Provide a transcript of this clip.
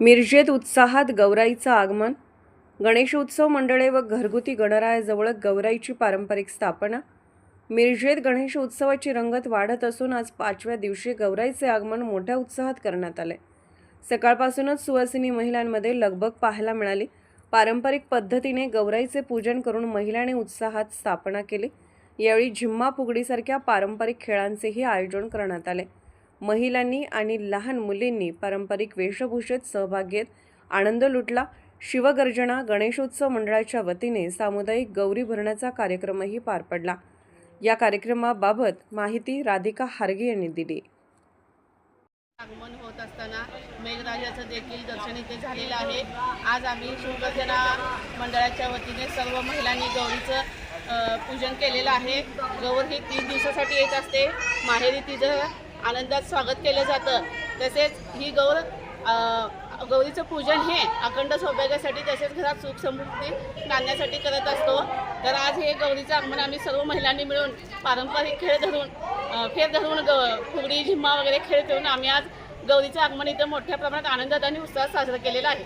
मिरजेत उत्साहात गौराईचं आगमन गणेशोत्सव मंडळे व घरगुती गणरायाजवळ गौराईची पारंपरिक स्थापना मिरजेत गणेश उत्सवाची रंगत वाढत असून आज पाचव्या दिवशी गौराईचे आगमन मोठ्या उत्साहात करण्यात आले. सकाळपासूनच सुवासिनी महिलांमध्ये लगबग पाहायला मिळाली. पारंपरिक पद्धतीने गौराईचे पूजन करून महिलांनी उत्साहात स्थापना केली. यावेळी झिम्मा फुगडीसारख्या पारंपरिक खेळांचेही आयोजन करण्यात आले. महिलांनी आणि लहान मुलींनी पारंपरिक वेशभूषेत सहभाग घेत आनंद लुटला. शिवगर्जना गणेशोत्सव मंडळाच्या वतीने सामुदायिक गौरी भरण्याचा कार्यक्रमही पार पडला. या कार्यक्रमाबाबत माहिती राधिका हार्गे यांनी दिली. आगमन होत असताना मेघराजाचं देखील दर्शन इथे झालेलं आहे. आज आम्ही शिवगर्जना मंडळाच्या वतीने सर्व महिलांनी गौरीचं पूजन केलेलं आहे. गौर ही तीन दिवसासाठी येत असते. माहेरी तिचं आनंदात स्वागत केलं जातं. तसेच ही गौर गौरीचं पूजन हे अखंड सौभाग्यासाठी तसेच घरात सुख समृद्धी नांदण्यासाठी करत असतो. तर आज हे गौरीचं आगमन आम्ही सर्व महिलांनी मिळून पारंपरिक खेळ धरून खेळ फेर धरून ग फुगडी झिम्मा वगैरे खेळ खेळून आम्ही आज गौरीचं आगमन इथं मोठ्या प्रमाणात आनंदात आणि उत्साहात साजरं केलेलं आहे.